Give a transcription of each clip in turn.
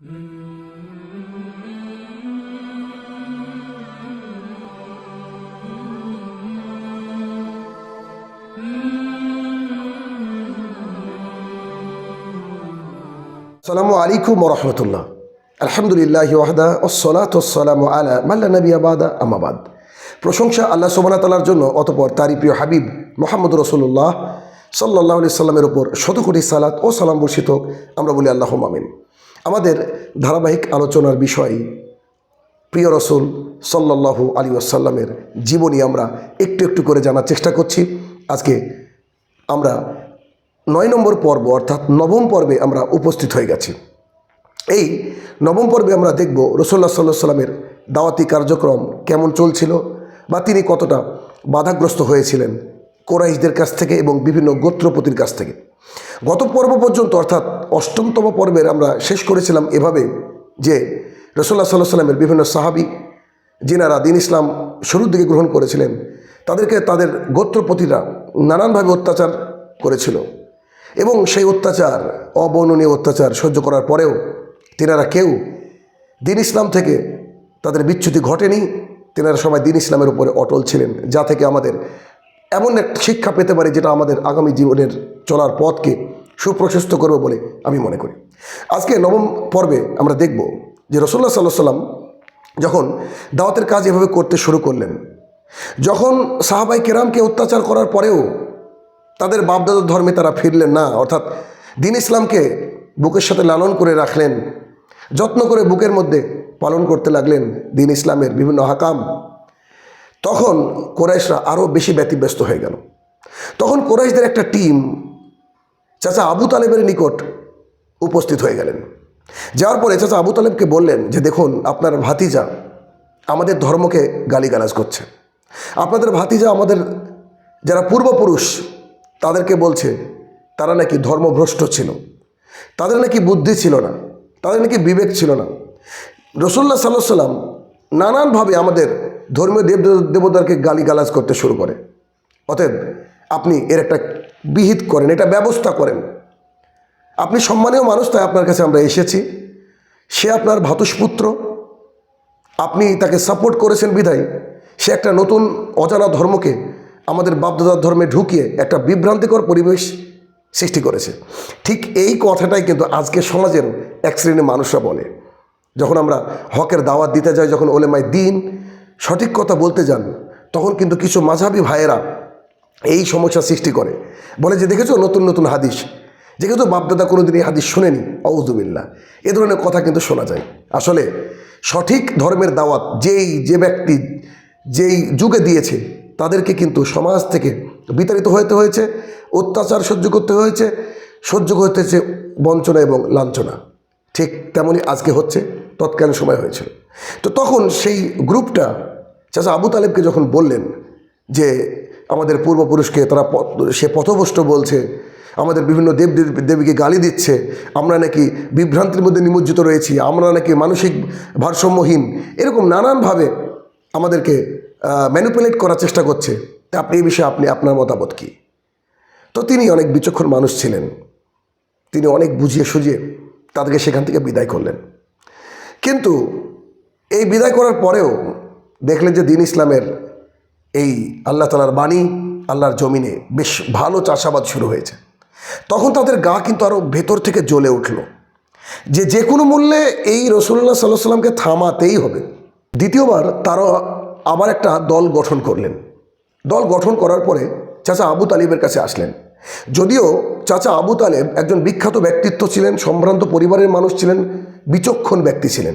আসসালামু আলাইকুম রহমতুল্লাহ আলহামদুলিল্লাহ ওয়াহদা ওসলাত ওসালাম আলা মাল্লা নবী আবাদা আমাবাদ প্রশংসা আল্লাহ সোবানা তালার জন্য, অতপর তারই প্রিয় হাবিব মোহাম্মদ রসুল্লাহ সাল্লাহ আলি সাল্লামের ওপর শত কোটি সালাত ও সালাম বর্ষিত আমরা বলি আল্লাহ মামিন আমাদের ধারাবাহিক আলোচনার বিষয়, প্রিয় রসুল সাল্লাহু আলী আসাল্লামের জীবনী আমরা একটু একটু করে জানার চেষ্টা করছি। আজকে আমরা নয় নম্বর পর্ব অর্থাৎ নবম পর্বে আমরা উপস্থিত হয়ে গেছি। এই নবম পর্বে আমরা দেখব রসল্লা সাল্লাহ সাল্লামের দাওয়াতি কার্যক্রম কেমন চলছিল বা তিনি কতটা বাধাগ্রস্ত হয়েছিলেন। কোরাইশদের কাছ থেকে এবং বিভিন্ন গোত্রপতির কাছ থেকে। গত পর্ব পর্যন্ত অর্থাৎ অষ্টমতম পর্বের আমরা শেষ করেছিলাম এভাবে যে রসল্লা সাল্লাহ সাল্লামের বিভিন্ন সাহাবি, যিনারা দিন ইসলাম শুরুর দিকে গ্রহণ করেছিলেন, তাদেরকে তাদের গোত্রপতিরা নানানভাবে অত্যাচার করেছিল। এবং সেই অত্যাচার, অবর্ণনীয় অত্যাচার সহ্য করার পরেও তিনারা কেউ দিন ইসলাম থেকে তাদের বিচ্যুতি ঘটেনি। তিনারা সবাই দিন ইসলামের উপরে অটল ছিলেন, যা থেকে আমাদের এমন এক শিক্ষা পেতে পারি যেটা আমাদের আগামী জীবনের চলার পথকে সুপ্রশস্ত করবে বলে আমি মনে করি। আজকে নবম পর্বে আমরা দেখব যে রসল্লা সাল্লাহ সাল্লাম যখন দাওয়াতের কাজ এভাবে করতে শুরু করলেন, যখন সাহাবাই কেরামকে অত্যাচার করার পরেও তাদের বাপদাদার ধর্মে তারা ফিরলেন না, অর্থাৎ দিন ইসলামকে বুকের সাথে লালন করে রাখলেন, যত্ন করে বুকের মধ্যে পালন করতে লাগলেন দিন ইসলামের বিভিন্ন হাকাম তখন কোরাইশরা আরও বেশি ব্যতিব্যস্ত হয়ে গেল। তখন কোরাইশদের একটা টিম চাচা আবু তালেবের নিকট উপস্থিত হয়ে গেলেন। যাওয়ার পরে চাচা আবু তালেবকে বললেন যে, দেখুন, আপনার ভাতিজা আমাদের ধর্মকে গালিগালাজ করছে। আপনাদের ভাতিজা আমাদের যারা পূর্বপুরুষ, তাদেরকে বলছে, তারা নাকি ধর্মভ্রষ্ট ছিল। তাদের নাকি বুদ্ধি ছিল না। তাদের নাকি বিবেক ছিল না। রসুল্লাহ সাল্লাহ সাল্লাম নানানভাবে আমাদের ধর্মীয় দেব দেবতারকে গালিগালাজ করতে শুরু করে। অতএব আপনি এর একটা বিহিত করেন, এটা ব্যবস্থা করেন। আপনি সম্মানীয় মানুষ, তাই আপনার কাছে আমরা এসেছি। সে আপনার ভাতুষপুত্র, আপনি তাকে সাপোর্ট করেছেন বিধায়। সে একটা নতুন অজানা ধর্মকে আমাদের বাপদাদার ধর্মে ঢুকিয়ে একটা বিভ্রান্তিকর পরিবেশ সৃষ্টি করেছে। ঠিক এই কথাটাই কিন্তু আজকে সমাজের এক শ্রেণির মানুষরা বলে। যখন আমরা হকের দাওয়াত দিতে যাই, যখন ওলেমায় দিন সঠিক কথা বলতে যান, তখন কিন্তু কিছু মাঝাবি ভাইয়েরা এই সমস্যা সৃষ্টি করে। বলে যে, দেখেছ? নতুন নতুন হাদিস। যে, কিন্তু বাপদাদা কোনো দিন এই হাদিস শোনেনি। অউজুবিল্লা এ ধরনের কথা কিন্তু শোনা যায়। আসলে সঠিক ধর্মের দাওয়াত যেই, যে ব্যক্তি যেই যুগে দিয়েছে, তাদেরকে কিন্তু সমাজ থেকে বিতাড়িত হতে হয়েছে, অত্যাচার সহ্য করতে হয়েছে, সহ্য করতে হয়েছে বঞ্চনা এবং লাঞ্ছনা। ঠিক তেমনই আজকে হচ্ছে, তৎকালীন সময় হয়েছিল। তো তখন সেই গ্রুপটা চাচা আবু তালেবকে যখন বললেন যে আমাদের পূর্বপুরুষকে তারা সে পথভ্রষ্ট বলছে, আমাদের বিভিন্ন দেব- দেবীকে গালি দিচ্ছে, আমরা নাকি বিভ্রান্তির মধ্যে নিমজ্জিত রয়েছি, আমরা নাকি মানসিক ভারসাম্যহীন, এরকম নানানভাবে আমাদেরকে ম্যানুপুলেট করার চেষ্টা করছে। তা আপনি এই বিষয়ে আপনি, আপনার মতামত কী? তো তিনি অনেক বিচক্ষণ মানুষ ছিলেন। তিনি অনেক বুঝিয়ে সুঝিয়ে তাদেরকে সেখান থেকে বিদায় করলেন। কিন্তু এই বিদায় করার পরেও দেখলেন যে দিন ইসলামের এই আল্লাহ তালার বাণী, আল্লাহর জমিনে বেশ ভালো চাষাবাদ শুরু হয়েছে। তখন তাদের গা কিন্তু আরও ভেতর থেকে জ্বলে উঠল যে যে কোনো মূল্যে এই রসুল্লাহ সাল্লাহ সাল্লামকে থামাতেই হবে। দ্বিতীয়বার তারা আবার একটা দল গঠন করলেন। দল গঠন করার পরে চাচা আবু তালিবের কাছে আসলেন। যদিও চাচা আবু তালেব একজন বিখ্যাত ব্যক্তিত্ব ছিলেন, সম্ভ্রান্ত পরিবারের মানুষ ছিলেন, বিচক্ষণ ব্যক্তি ছিলেন।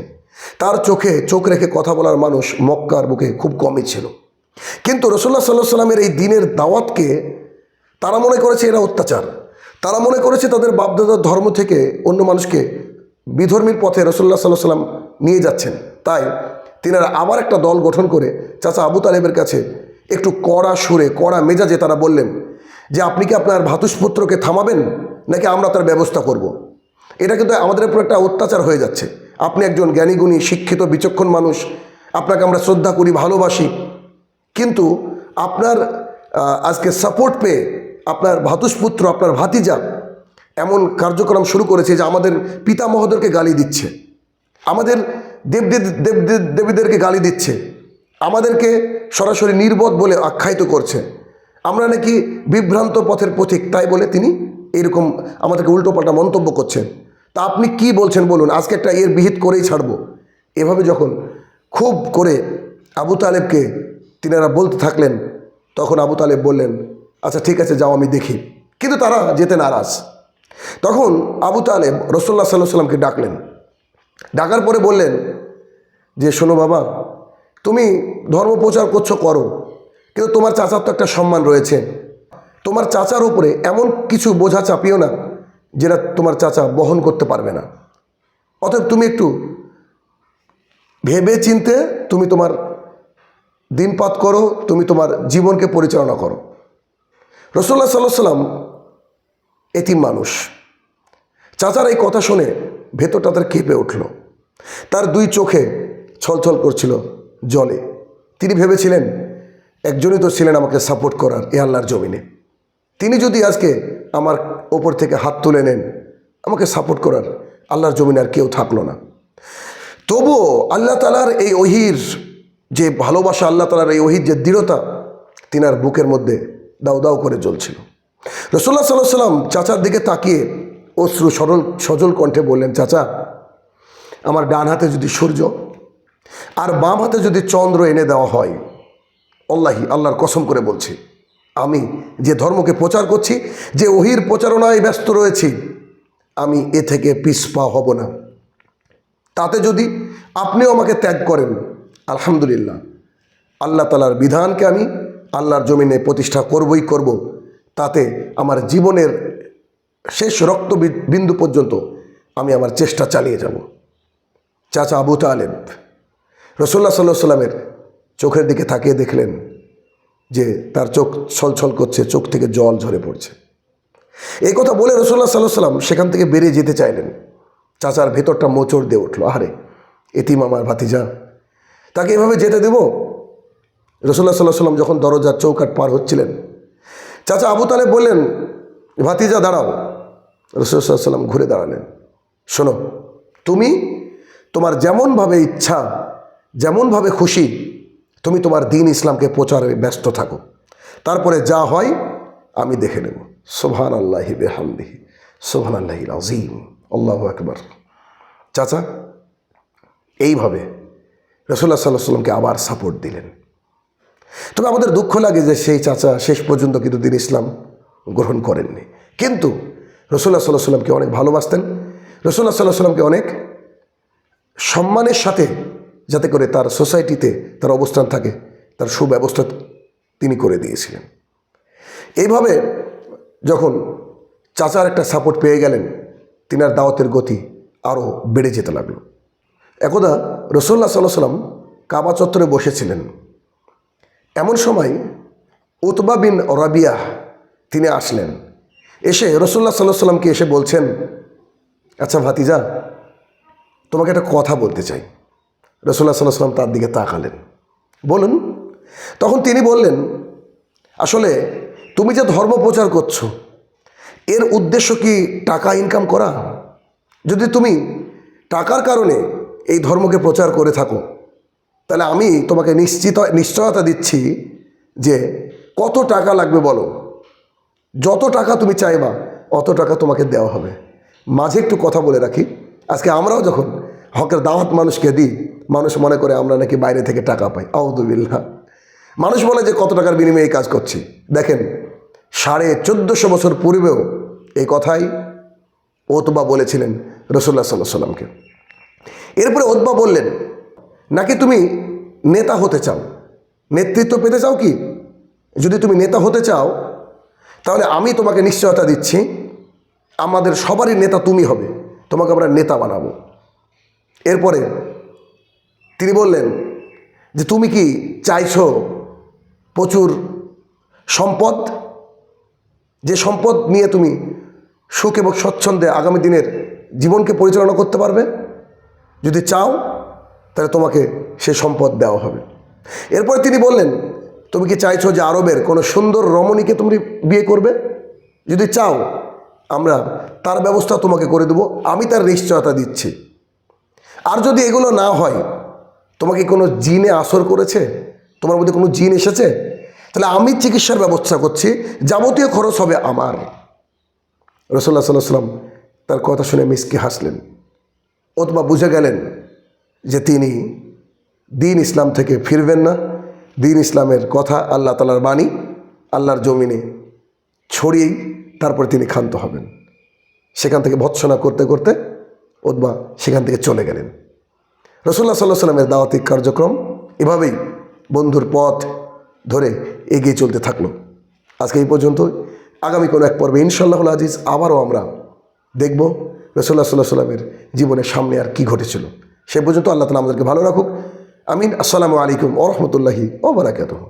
তার চোখে চোখ রেখে কথা বলার মানুষ মক্কার বুকে খুব কমই ছিল। কিন্তু রসুল্লাহ সাল্লাহ সাল্লামের এই দিনের দাওয়াতকে তারা মনে করেছে এরা অত্যাচার। তারা মনে করেছে তাদের বাপদাদার ধর্ম থেকে অন্য মানুষকে বিধর্মীর পথে রসুল্লাহ সাল্লাহ সাল্লাম নিয়ে যাচ্ছেন। তাই তিনারা আবার একটা দল গঠন করে চাচা আবু তালেবের কাছে একটু কড়া সুরে, কড়া মেজাজে তারা বললেন যে আপনি কি আপনার ভাতুষপুত্রকে থামাবেন, নাকি আমরা তার ব্যবস্থা করব। এটা কিন্তু আমাদের উপর একটা অত্যাচার হয়ে যাচ্ছে। আপনি একজন জ্ঞানীগুণী শিক্ষিত, বিচক্ষণ মানুষ, আপনাকে আমরা শ্রদ্ধা করি, ভালোবাসি। কিন্তু আপনার আজকে সাপোর্ট পেয়ে আপনার ভাতুষপুত্র, আপনার ভাতিজা এমন কার্যক্রম শুরু করেছে যে আমাদের পিতামহদেরকে গালি দিচ্ছে। আমাদের দেব দেব দেবীদেরকে গালি দিচ্ছে। আমাদেরকে সরাসরি নির্বোধ বলে আখ্যায়িত করছে। আমরা নাকি বিভ্রান্ত পথের পথিক, তাই বলে তিনি এরকম আমাদেরকে উল্টোপাল্টা মন্তব্য করছেন। তা আপনি কি বলছেন বলুন, আজকে একটা এর বিহিত করেই ছাড়বো। এভাবে যখন খুব করে আবু তালেবকে তিনারা বলতে থাকলেন, তখন আবু তালেব বললেন আচ্ছা ঠিক আছে, যাও, আমি দেখি। কিন্তু তারা যেতে নারাজ। তখন আবু তালেব রসোল্লা সাল্লাহ সাল্লামকে ডাকলেন। ডাকার পরে বললেন যে, শোনো বাবা, তুমি ধর্ম প্রচার করছ, করো। কিন্তু তোমার চাচার তো একটা সম্মান রয়েছে। তোমার চাচার উপরে এমন কিছু বোঝা চাপিও না, যেটা তোমার চাচা বহন করতে পারবে না। অতএব তুমি একটু ভেবে চিনতে তুমি তোমার দিনপাত করো, তুমি তোমার জীবনকে পরিচালনা করো। রসল্লা সাল্লাহ সাল্লাম এতিম মানুষ। চাচার এই কথা শুনে ভেতরটা তার কেঁপে উঠল। তার দুই চোখে ছলছল করছিল জলে। তিনি ভেবেছিলেন একজনই তো ছিলেন আমাকে সাপোর্ট করার এ আল্লাহর জমিনে। তিনি যদি আজকে আমার ওপর থেকে হাত তুলে নেন, আমাকে সাপোর্ট করার, আল্লাহর জমিনে আর কেউ থাকল না। তবুও আল্লাহ তালার এই ওহির যে ভালোবাসা, আল্লাহ তালার এই ওহির যে দৃঢ়তা, তিনার বুকের মধ্যে দাউ দাউ করে জ্বলছিল। রসোল্লা সাল্লাহ সাল্লাম চাচার দিকে তাকিয়ে অশ্রু সরল, সজল কণ্ঠে বললেন, চাচা, আমার ডান হাতে যদি সূর্য, আর বাম হাতে যদি চন্দ্র এনে দেওয়া হয় আল্লাহি, আল্লাহর কসম করে বলছি। আমি যে ধর্মকে প্রচার করছি, যে ওহির প্রচারণায় ব্যস্ত রয়েছি, আমি এ থেকে পিছপা হব না। তাতে যদি আপনিও আমাকে ত্যাগ করেন, আলহামদুলিল্লাহ। আল্লাহ তালার বিধানকে আমি আল্লাহর জমিনে প্রতিষ্ঠা করবই করব। তাতে আমার জীবনের শেষ রক্ত বিন্দু পর্যন্ত আমি আমার চেষ্টা চালিয়ে যাব। চাচা আবু তালেব রসোল্লা সাল্লাহ সাল্লামের চোখের দিকে তাকিয়ে দেখলেন যে তার চোখ ছলছল করছে, চোখ থেকে জল ঝরে পড়ছে। এই কথা বলে রসোল্লা সাল্লাহ সাল্লাম সেখান থেকে বেরিয়ে যেতে চাইলেন। চাচার ভেতরটা মোচড় দিয়ে উঠল আরে এতিম আমার ভাতিজা, তাকে এভাবে যেতে দেব? রসুল্লাহ সাল্লাহ সাল্লাম যখন দরজার চৌকাট পার হচ্ছিলেন, চাচা আবু তালে বললেন, ভাতিজা, দাঁড়াও। রসুল্লাহ সাল্লাম ঘুরে দাঁড়ালেন, শোনো, তুমি তোমার যেমনভাবে ইচ্ছা, যেমনভাবে খুশি তুমি তোমার দিন ইসলামকে প্রচারে ব্যস্ত থাকো। তারপরে যা হয় আমি দেখে নেব। সোভান আল্লাহি বেহামদিহি। সোভান আল্লাহি আজিম আল্লাহ একবার চাচা, এইভাবে রসুল্লাহ সাল্লাহ সাল্লামকে আবার সাপোর্ট দিলেন। তবে আমাদের দুঃখ লাগে যে সেই চাচা শেষ পর্যন্ত কিন্তু দিন ইসলাম গ্রহণ করেননি। কিন্তু রসুল্লাহ সাল্লাহ সাল্লামকে অনেক ভালোবাসতেন। রসুল্লাহ সাল্লাহ সাল্লামকে অনেক সম্মানের সাথে যাতে করে তার সোসাইটিতে তার অবস্থান থাকে, তার সুব্যবস্থা তিনি করে দিয়েছিলেন। এইভাবে যখন চাচার একটা সাপোর্ট পেয়ে গেলেন, তিনার দাওয়াতের গতি আরও বেড়ে যেতে লাগল। একদা রসুল্লাহ সাল্লাহ সাল্লাম কাবা চত্বরে বসেছিলেন। এমন সময় উতবা বিন রাবিয়া তিনি আসলেন। এসে রসুল্লাহ সাল্লাহ সাল্লামকে এসে বলছেন আচ্ছা ভাতিজা, তোমাকে একটা কথা বলতে চাই। রসুল্লাহ সাল্লাহ সাল্লাম তার দিকে তাকালেন। বলুন, তখন তিনি বললেন, আসলে তুমি যে ধর্ম প্রচার করছ, এর উদ্দেশ্য কি টাকা ইনকাম করা? যদি তুমি টাকার কারণে এই ধর্মকে প্রচার করে থাকো, তাহলে আমি তোমাকে নিশ্চিত, নিশ্চয়তা দিচ্ছি যে কত টাকা লাগবে বলো। যত টাকা তুমি চাইবা, অত টাকা তোমাকে দেওয়া হবে। মাঝে একটু কথা বলে রাখি। আজকে আমরাও যখন হকের দাওয়াত মানুষকে দিই, মানুষ মনে করে আমরা নাকি বাইরে থেকে টাকা পাই। আউদুবিল্লা মানুষ বলে যে, কত টাকার বিনিময়ে এই কাজ করছি? দেখেন, সাড়ে চোদ্দোশো বছর পূর্বেও এই কথাই ওতবা বলেছিলেন রসুল্লাহ সাল্লাহ সাল্লামকে এরপরে ওতবা বললেন, নাকি তুমি নেতা হতে চাও? নেতৃত্ব পেতে চাও কি? যদি তুমি নেতা হতে চাও, তাহলে আমি তোমাকে নিশ্চয়তা দিচ্ছি। আমাদের সবারই নেতা তুমি হবে। তোমাকে আমরা নেতা বানাবো। এরপরে তিনি বললেন যে, তুমি কি চাইছো প্রচুর সম্পদ? যে সম্পদ নিয়ে তুমি সুখ এবং স্বচ্ছন্দে আগামী দিনের জীবনকে পরিচালনা করতে পারবে? যদি চাও, তাহলে তোমাকে সে সম্পদ দেওয়া হবে। এরপরে তিনি বললেন, তুমি কি চাইছো যে আরবের কোনো সুন্দর রমণীকে তুমি বিয়ে করবে? যদি চাও, আমরা তার ব্যবস্থা তোমাকে করে দেবো। আমি তার নিশ্চয়তা দিচ্ছি। আর যদি এগুলো না হয়, তোমাকে কোনো জিনে আসর করেছে? তোমার মধ্যে কোনো জিন এসেছে? তাহলে আমি চিকিৎসার ব্যবস্থা করছি, যাবতীয় খরচ হবে আমার। রসল্লা সাল্লাম তার কথা শুনে মিসকে হাসলেন। অথবা বুঝে গেলেন যে তিনি দিন ইসলাম থেকে ফিরবেন না। দিন ইসলামের কথা আল্লাহ তালার বাণী, আল্লাহর জমিনে ছড়িয়েই তারপরে তিনি ক্ষান্ত হবেন। সেখান থেকে ভৎসনা করতে করতে ওদবা সেখান থেকে চলে গেলেন। রসুল্লাহ সাল্লাহ সাল্লামের দাওয়াতিক কার্যক্রম এভাবেই বন্ধুর পথ ধরে এগিয়ে চলতে থাকল। আজকে এই পর্যন্ত, আগামী কোনো এক পর্বে ইনশাল্লাহ আজিজ আবারও আমরা দেখব রসুল্লাহ সাল্লাহ সাল্লামের জীবনের সামনে আর কি ঘটেছিল। সে পর্যন্ত আল্লাহ তালা আমাদেরকে ভালো রাখুক। আমিন। আসসালামু আলাইকুম ওরহমতুল্লাহি ওবরাকাতুহ